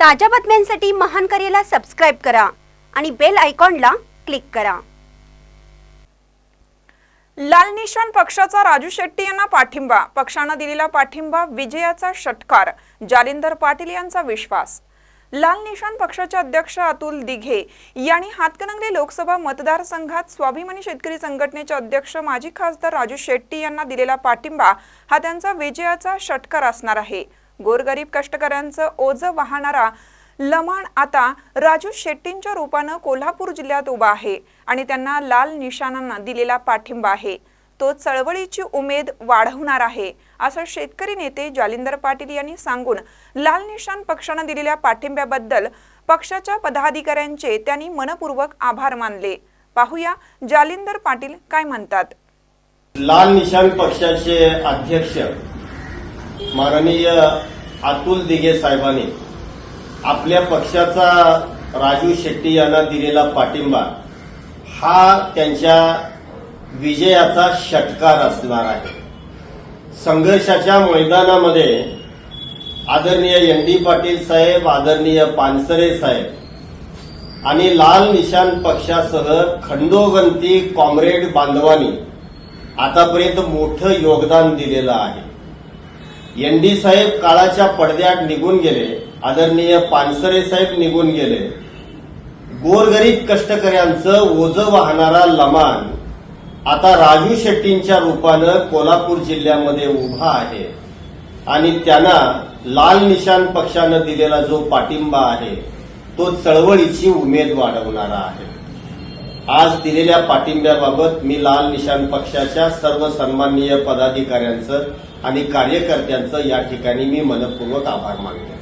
ताज्या बातम्यांसाठी महान करेला सबस्क्राईब करा आणि बेल आयकॉनला क्लिक करा. लाल निशाण पक्षाचा राजू शेट्टी यांना पाठिंबा. पक्षानं दिलेला पाठिंबा विजयाचा षटकार जालिंदर पाटील यांचा विश्वास. लाल निशाण पक्षाचे अध्यक्ष अतुल दिघे यांनी हातकणंगले लोकसभा मतदारसंघात स्वाभिमानी शेतकरी संघटनेचे अध्यक्ष माजी खासदार राजू शेट्टी यांना दिलेला पाठिंबा हा त्यांचा विजयाचा षटकार असणार आहे. गोरगरीब कष्टकऱ्यांचं ओझं वाहणारा लमाण आता राजू शेट्टींच्या रूपानं कोल्हापूर जिल्ह्यात उभा आहे आणि त्यांना लाल निशाणांना दिलेला पाठिंबा आहे. तो चळवळीची उमेद वाढवणार आहे असं शेतकरी नेते जालिंदर पाटील यांनी सांगून लाल निशाण पक्षानं दिलेल्या पाठिंब्याबद्दल पक्षाच्या पदाधिकाऱ्यांचे त्यांनी मनपूर्वक आभार मानले. पाहूया जालिंदर पाटील काय म्हणतात. लाल निशाण पक्षाचे अध्यक्ष माननीय अतुल दिघे साहेबांनी आपल्या पक्षाचा राजू शेट्टी यांना दिलेला पाठिंबा हा त्यांच्या विजयाचा षटकार असणार आहे. संघर्षाच्या मैदानामध्ये आदरणीय एन डी पाटील साहेब आदरणीय पानसरे साहेब आणि लाल निशान पक्षासह खंडोगंती कॉम्रेड बांधवांनी आतापर्यंत मोठं योगदान दिलेलं आहे. एन डी साहेब काळाच्या पडद्यात निघून गेले. आदरणीय पानसरे साहेब निघून गेले. गोरगरीब कष्टकऱ्यांचं ओझं वाहणारा लमान आता राजू शेट्टींच्या रूपानं कोल्हापूर जिल्ह्यामध्ये उभा आहे. आणि त्यांना लाल निशाण पक्षानं दिलेला जो पाठिंबा आहे तो चळवळीची उमेद वाढवणारा आहे. आज दिलेल्या पाठिंब्याबाबत मी लाल निशाण पक्षाच्या सर्व सन्माननीय पदाधिकाऱ्यांचं आणि कार्यकर्त्यांचं या ठिकाणी मी मनपूर्वक आभार मानतो.